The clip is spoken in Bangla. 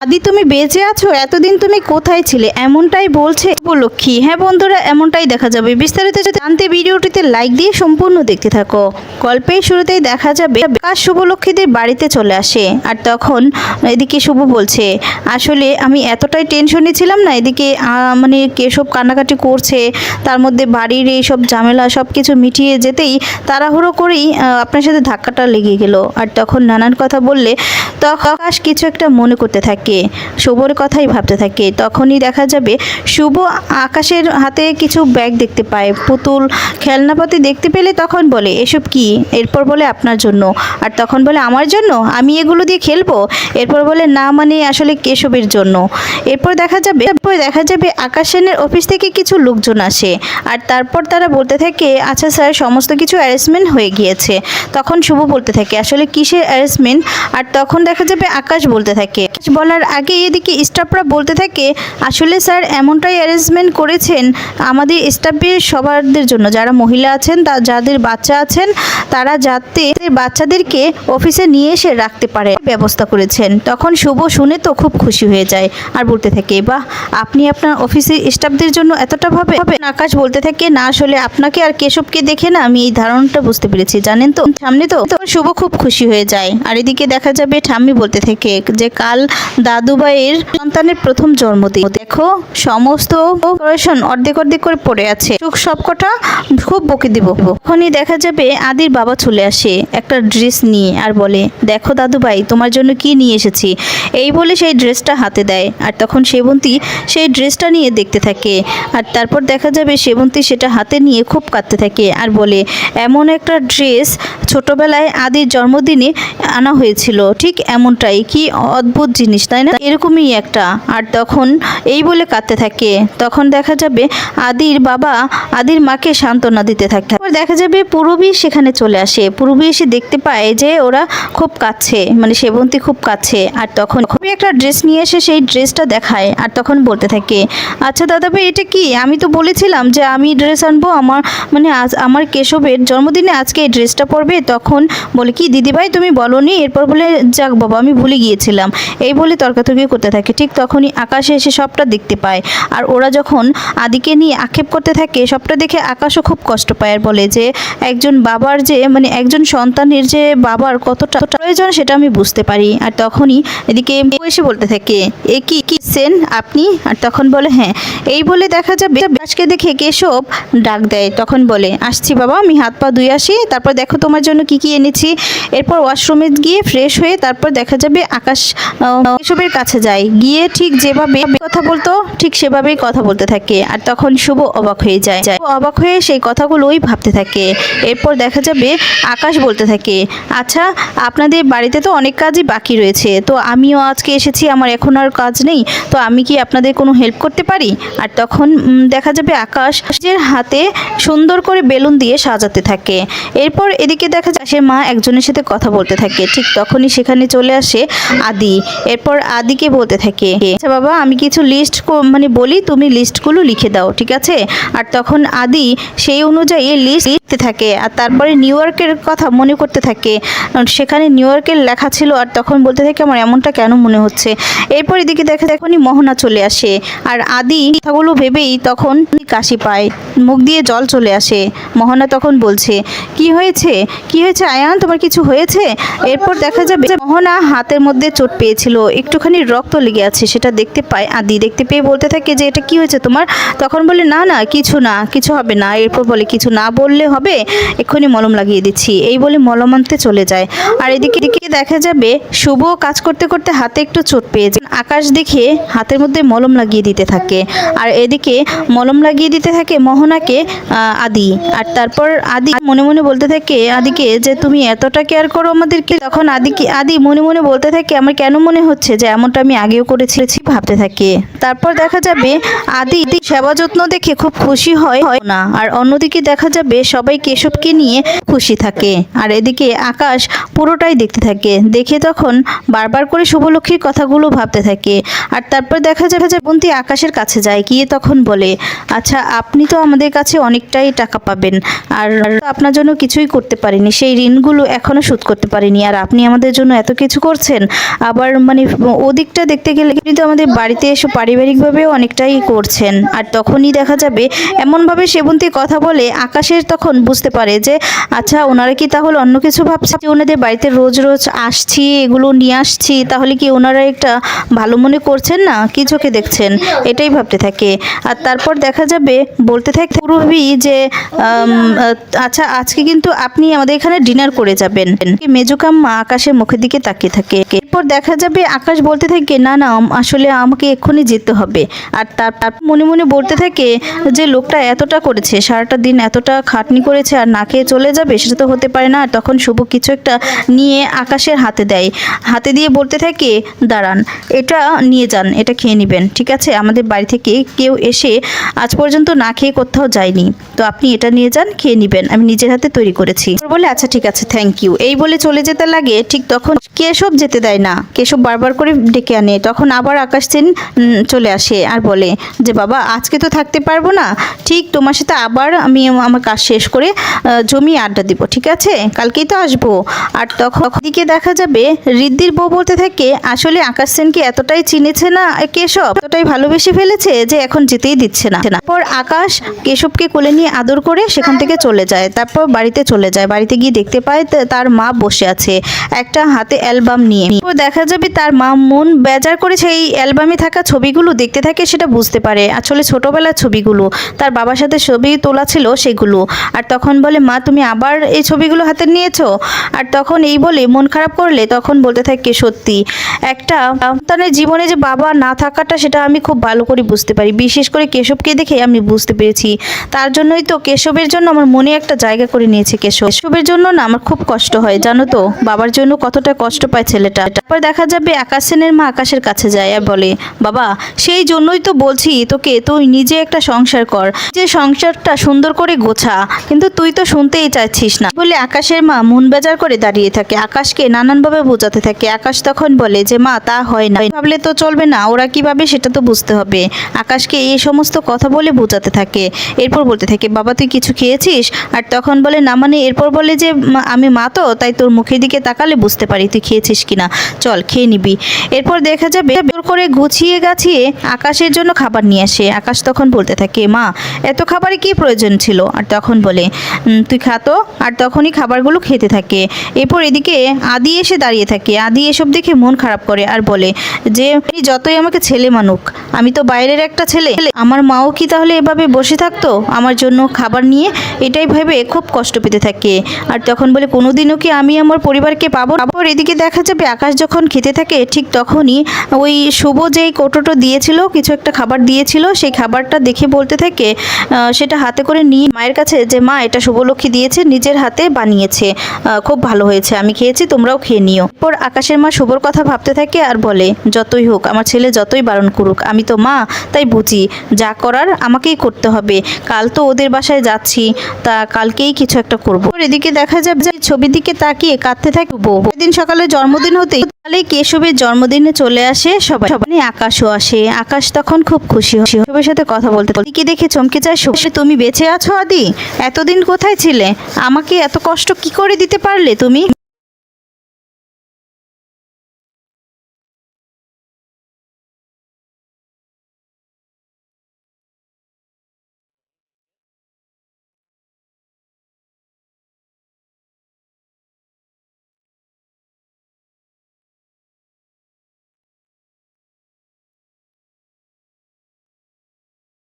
আদি তুমি বেঁচে আছো? এতদিন তুমি কোথায় ছিলে? এমনটাই বলছে উপলক্ষী। হ্যাঁ বন্ধুরা, এমনটাই দেখা যাবে। বিস্তারিত জানতে ভিডিওটিতে লাইক দিয়ে সম্পূর্ণ দেখতে থাকো। গল্পের শুরুতেই দেখা যাবে আকাশ শুভলক্ষীদের বাড়িতে চলে আসে। আর তখন এদিকে শুভ বলছে, আসলে আমি এতটাই টেনশনে ছিলাম না, এদিকে মানে কেসব কান্নাকাটি করছে, তার মধ্যে বাড়ির এই সব ঝামেলা, সব কিছু মিটিয়ে যেতেই তাড়াহুড়ো করেই আপনার সাথে ধাক্কাটা লেগে গেল। আর তখন নানান কথা বললে তখন আকাশ কিছু একটা মনে করতে থাকে, শুভর কথাই ভাবতে থাকে। তখনই দেখা যাবে, শুভ আকাশের হাতে কিছু ব্যাগ দেখতে পায়। পুতুল খেলনাপাতি দেখতে পেলে তখন বলে, এসব কি? এরপর বলে, আপনার জন্য। আর তখন বলে, আমার জন্য? আমি এগুলো দিয়ে খেলব? এরপর বলে, না মানে আসলে কেশবের জন্য। এরপর দেখা যাবে, এরপর দেখা যাবে আকাশ সেনের অফিস থেকে কিছু লোকজন আসে। আর তারপর তারা বলতে থাকে আচ্ছা স্যার, সমস্ত কিছু অ্যারেঞ্জমেন্ট হয়ে গিয়েছে। তখন শুভ বলতে থাকে, আসলে কিসের অ্যারেঞ্জমেন্ট আর তখন দেখা যাবে আকাশ বলতে থাকে। বলার আগে এদিকে স্টাফরা বলতে থাকে, আসলে স্যার, এমনটাই অ্যারেঞ্জমেন্ট করেছেন আমাদের স্টাফের সবারদের জন্য। যারা মহিলা আছেন, তা যাদের বাচ্চা আছেন, তারা যাতে বাচ্চাদেরকে অফিসে নিয়ে এসে রাখতে পারে ব্যবস্থা করেছেন। তখন শুভ শুনে তো খুব খুশি হয়ে যায় আর বলতে থাকে, বাহ, আপনি আপনার অফিসের স্টাফদের জন্য এতটা ভাবে ভাবেন?" আকাশ বলতে থাকে, না, আসলে আপনাকে আর কেশবকে দেখে না আমি এই ধারণাটা বুঝতে পেরেছি, জানেন তো? সামনে তো তখন শুভ খুব খুশি হয়ে যায়। আর এদিকে দেখা যাবে ঠাম্মি বলতে থাকে যে, কাল দাদুবাইয়ের সন্তানের প্রথম জন্মদিন। দেখো, সমস্ত ডেকোরেশন অর্ধেক অর্ধেক করে পড়ে আছে। চোখ সবকটা খুব বকে দিব। তখনই দেখা যাবে আদির বাবা চলে আসে একটা ড্রেস নিয়ে আর বলে, দেখো দাদুভাই, তোমার জন্য কি নিয়ে এসেছি? এই বলে সেই ড্রেসটা হাতে দেয় আর তখন সেবন্তী সেই ড্রেসটা নিয়ে দেখতে থাকে। আর তারপর দেখা যাবে সেবন্তী সেটা হাতে নিয়ে খুব কাঁদতে থাকে আর বলে, এমন একটা ড্রেস ছোটবেলায় আদির জন্মদিনে আনা হয়েছিল। ঠিক এমনটাই। কি অদ্ভুত জিনিস, তাই না? এরকমই একটা। আর তখন এই বলে কাঁদতে থাকে তখন দেখা যাবে আদির বাবা আদির মাকে সান্ত্বনা দিতে থাকে। তারপর দেখা যাবে পূরবী সেখানে চলে আসে। পূরবী এসে দেখতে পায় যে ওরা খুব কাছে মানে সেবন্তী খুব কাছে। আর তখন খুবই একটা ড্রেস নিয়ে এসে সেই ড্রেসটা দেখায় আর তখন বলতে থাকে আচ্ছা দাদা ভাই, এটা কি? আমি তো বলেছিলাম যে আমি ড্রেস আনব আমার মানে আজ আমার কেশবের জন্মদিনে আজকে এই ড্রেসটা পরবে। তখন বলে, কি দিদিভাই তুমি বলনি? এরপর বলে, যাক বাবা, আমি ভুলে গিয়েছিলাম। এই বলে তর্কাতর্কি করতে থাকে। ঠিক তখনই আকাশে এসে সবটা দেখতে পায়। আর ওরা যখন আদিকে নিয়ে আক্ষেপ করতে থাকে, সবটা দেখে আকাশও খুব কষ্ট পায় আর বলে যে, একজন বাবার যে মানে একজন সন্তানের যে বাবার কতটা প্রয়োজন সেটা আমি বুঝতে পারি। আর তখনই এদিকে এসে বলতে থাকে, এ কি কি সেন আপনি? আর তখন বলে হ্যাঁ। এই বলে দেখা যাবে আজকে দেখে কেশব ডাক দেয়। তখন বলে, আসছি বাবা, আমি হাত পা ধুয়ে আসি, তারপর দেখো তোমার জন্য কি কি এনেছি। এরপর ওয়াশরুমে গিয়ে ফ্রেশ হয়ে তারপর দেখা যাবে আকাশ কেশবের কাছে যায়। গিয়ে ঠিক যেভাবে কথা বলতো, ঠিক সেভাবেই কথা বলতে থাকে আর তখন শুভ অবাক হয়ে যায়। অবাক হয়ে সেই কথাগুলোই ভাবতে থাকে। এরপর দেখা যাবে আকাশ বলতে থাকে আচ্ছা আপনাদের বাড়িতে তো অনেক কাজই বাকি রয়েছে, তো আমিও আজকে এসেছি, আমার এখন আর কাজ নেই, তো আমি কি আপনাদের কোনো হেল্প করতে পারি? আর তখন দেখা যাবে আকাশ নিজের হাতে সুন্দর করে বেলুন দিয়ে সাজাতে থাকে। এরপর এদিকে দেখা যায় সে মা একজনের সাথে কথা বলতে থাকে, ঠিক তখনই সেখানে চলে আসে আদি। এরপর আদিকে বলতে থাকে আচ্ছা বাবা, আমি কিছু লিস্ট মানে বলি, তুমি লিস্টগুলো লিখে দাও, ঠিক আছে? আর তখন আদি সেই অনুযায়ী লিস্ট লিখতে থাকে, আর তারপরে নিউ ইয়র্কের কথা মনে করতে থাকে। সেখানে নিউ ইয়র্কের লেখা ছিল, আর তখন বলতে থাকে, আমার এমনটা কেন মনে হচ্ছে? এরপর এদিকে দেখা এখনই মোহনা চলে আসে, আর আদি কথাগুলো ভেবেই তখন কাশি পায়, মুখ দিয়ে জল চলে আসে। মোহনা তখন বলছে, কি হয়েছে? কি হয়েছে আয়ান? তোমার কিছু হয়েছে? এরপর দেখা যাবে মোহনা হাতের মধ্যে চোট পেয়েছিল, একটুখানি রক্ত লেগে আছে, সেটা দেখতে পায় আদি। দেখতে পেয়ে বলতে থাকে যে, এটা কি হয়েছে তোমার? তখন বলে না না, কিছু না, কিছু হবে না। এরপর বলে, কিছু না বললে হবে, এক্ষুনি মলম লাগিয়ে দিচ্ছি। এই বলে মলম আনতে চলে যায়। আর এদিকে এদিকে দেখা যাবে শুভ কাজ করতে করতে হাতে একটু চোট পেয়ে যায়। আকাশ দেখে হাতের মধ্যে মলম লাগিয়ে দিতে থাকে। আর এদিকে মলম লাগিয়ে দিতে থাকে মোহনাকে আদি। আর তারপর আদি মনে মনে বলতে থাকে, আদিকে, যে তুমি এতটা কেয়ার করো আমাদেরকে। তখন আদিকে, আদি, মনে মনে বলতে থাকে, আমার কেন মনে হচ্ছে যে এমনটা আমি আগেও করেছি? ভাবতে থাকে। তারপর দেখা যাবে আদি সেবা যত্ন দেখে খুব খুশি হয় না। আর অন্যদিকে দেখা যাবে সবাই কেশবকে নিয়ে খুশি থাকে। আর এদিকে আকাশ পুরোটাই দেখতে থাকে। দেখে তখন বারবার করে শুভলক্ষ্মীর কথাগুলো ভাবতে থাকে। আর তারপর দেখা যাবে যে বন্তি আকাশের কাছে যায়, গিয়ে তখন বলে আচ্ছা আপনি তো আমাদের কাছে অনেকটাই টাকা পাবেন। আর আপনার জন্য কিছুই করতে পারিনি। সেই ঋণগুলো এখনও শোধ করতে পারিনি। আর আপনি আমাদের জন্য এত কিছু করছেন। আবার মানে ওদিকটা দেখতে গেলে কিন্তু আমাদের বাড়িতে এসে পারিবারিকভাবেও অনেকটাই করছেন। আর তখনই দেখা যাবে, এমনভাবে সেবন্তী কথা বলে আকাশের তখন বুঝতে পারে যে আচ্ছা ওনারা কি তাহলে অন্য কিছু ভাবছে? ওনাদের বাড়িতে রোজ রোজ আসছি, এগুলো নিয়ে আসছি, তাহলে কি ওনারা একটা ভালো মনে করছেন না? কি চোখে দেখছেন? এটাই ভাবতে থাকে। আর তারপর দেখা যাবে, বলতে থাকে পুরবী যে আচ্ছা আজকে কিন্তু আপনি আমাদের এখানে ডিনার করে যাবেন। মেজুকাম্মা আকাশের মুখের দিকে তাকিয়ে থাকে। এরপর দেখা যাবে, আকাশ বলতে থাকে, না না, আসলে আমাকে এক্ষুনি যেতে হবে। আর তার তার মনে মনে বলতে থাকে যে লোকটা এতটা করেছে, সারাটা দিন এতটা খাটনি করেছে আর না খেয়ে চলে যাবে, সেটা তো হতে পারে না। আর তখন শুভ কিছু একটা নিয়ে আকাশের হাতে দেয়। হাতে দিয়ে বলতে থাকে, দাঁড়ান, এটা নিয়ে যান, এটা খেয়ে নেবেন, ঠিক আছে? আমাদের বাড়ি থেকে কেউ এসে আজ পর্যন্ত না খেয়ে কোথাও যায়নি। তো আপনি এটা নিয়ে যান, খেয়ে নেবেন। আমি নিজের হাতে তৈরি করেছি। বলে আচ্ছা ঠিক আছে থ্যাংক ইউ এই বলে চলে যেতে লাগে, ঠিক তখন কেশব যেতে দেয় না। কেশব বারবার করে ডেকে আনে। তখন আবার আকাশ সেন চলে আসে আর বলে যে বাবা, আজকে তো থাকতে পারব না। ঠিক তোমার সাথে আবার আমি আমার কাজ শেষ করে জমি আড্ডা দিব, ঠিক আছে? কালকেই তো আসব। আর তখন দিকে দেখা যাবে রিদ্দির বউ বলতে থাকে, আসলে আকাশ সেনকে এতটাই চিনেছে না কেশব? এতটাই ভালোবেসে ফেলেছে যে এখন যেতেই দিচ্ছে না। তারপর আকাশ কেশবকে কোলে নিয়ে আদর করে সেখান থেকে চলে যায়, তারপর বাড়িতে চলে যায়। বাড়িতে গিয়ে দেখতে পায় তার মা বসে আছে, একটা হাতে অ্যালবাম নিয়ে। দেখা যাবে তার মা মন বেজার করে সেই অ্যালবামে থাকা ছবিগুলো দেখতে থাকে, সেটা বুঝতে পারে। আসলে ছোটবেলার ছবিগুলো, তার বাবার সাথে ছবি তোলা ছিল সেগুলো। আর তখন বলে, মা, তুমি আবার এই ছবিগুলো হাতে নিয়েছো? আর তখন এই বলে, মন খারাপ করলে? তখন বলতে থাকে, সত্যি। একটা সন্তানের জীবনে যে বাবা না থাকাটা, সেটা আমি খুব ভালো করে বুঝতে পারি। বিশেষ করে কেশবকে দেখে আমি বুঝতে পেরেছি। তার জন্যই তো কেশবের জন্য আমার মনে একটা জায়গা করে নিয়েছে কেশব। কেশবের জন্য না আমার খুব কষ্ট হয়, জানো তো? বাবার জন্য কতটা কষ্ট পায় ছেলেটা। তারপর দেখা যাবে আকাশ সেনের মা আকাশের কাছে যায় আর বলে, বাবা, সেই জন্যই তো বলছি তোকে, তুই নিজে একটা সংসার কর। যে সংসারটা সুন্দর করে গোছা, কিন্তু তুই তো শুনতেই চাচ্ছিস না। বলে আকাশের মা মন বেজার করে দাঁড়িয়ে থাকে। আকাশকে নানানভাবে বোঝাতে থাকে। আকাশ তখন বলে যে, মা, তা হয় না। ভাবলে তো চলবে না, ওরা কীভাবে সেটা তো বুঝতে হবে। আকাশকে এই সমস্ত কথা বলে বোঝাতে থাকে। এরপর বলতে থাকে, বাবা, তুই কিছু খেয়েছিস? আর তখন বলে, না মানে এরপর বলে যে, "মা- আমি মা তো, তাই তোর মুখের দিকে তাকালে বুঝতে পারি তুই খেয়েছিস কিনা। চল, খেয়ে নিবি। এরপর দেখা যাবে করে গুছিয়ে গাছিয়ে আকাশের জন্য খাবার নিয়ে আসে। আকাশ তখন বলতে থাকে, মা, এত খাবারে কি প্রয়োজন ছিল? আর তখন বলে তুই খাতো আর তখনই খাবারগুলো খেতে থাকে। এরপর এদিকে আদি এসে দাঁড়িয়ে থাকে। আদি এসব দেখে মন খারাপ করে আর বলে, যে, "এই যতই আমাকে ছেলে মানুক, আমি তো বাইরের একটা ছেলে। আমার মাও কি তাহলে এভাবে বসে থাকতো? আমার জন্য খাবার নিয়ে? এটাই ভেবে খুব কষ্ট পেতে থাকে। আর তখন বলে, কোনোদিনও কি আমি আমার পরিবারকে পাবো আবার এদিকে দেখা যাবে, আকাশ যখন খেতে থাকে, ঠিক তখনই ওই শুভ যেই কোটোটো দিয়েছিল, কিছু একটা খাবার দিয়েছিল, সেই খাবারটা দেখে বলতে থাকে সেটা হাতে করে নিয়ে মায়ের কাছে যে, মা, এটা শুভলক্ষ্মী দিয়েছে, নিজের হাতে বানিয়েছে খুব ভালো হয়েছে, আমি খেয়েছি, তোমরাও খেয়ে নিও। পর আকাশের মা শুভর কথা ভাবতে থাকে আর বলে, যতই হোক, আমার ছেলে যতই বারণ করুক, আমি তো মা, তাই বুঝি, যা করার আমাকেই করতে হবে। কাল তো ওদের বাসায় যাচ্ছি, তা কালকেই কিছু একটা করব। এদিকে দেখা যাবে যে, ছবির দিকে তাকিয়ে কাঁদতে থাকব দিন সকালে জন্মদিন হতেই তাহলে কেশবের জন্মদিনে চলে আসে সবাই। সবাই আকাশও আসে। আকাশ তখন খুব খুশি হয় সবার সাথে কথা বলতে কি দেখে চমকে যায় শুভ? তুমি বেঁচে আছো আদি? এতদিন কোথায় ছিলে? আমাকে এত কষ্ট কি করে দিতে পারলে তুমি?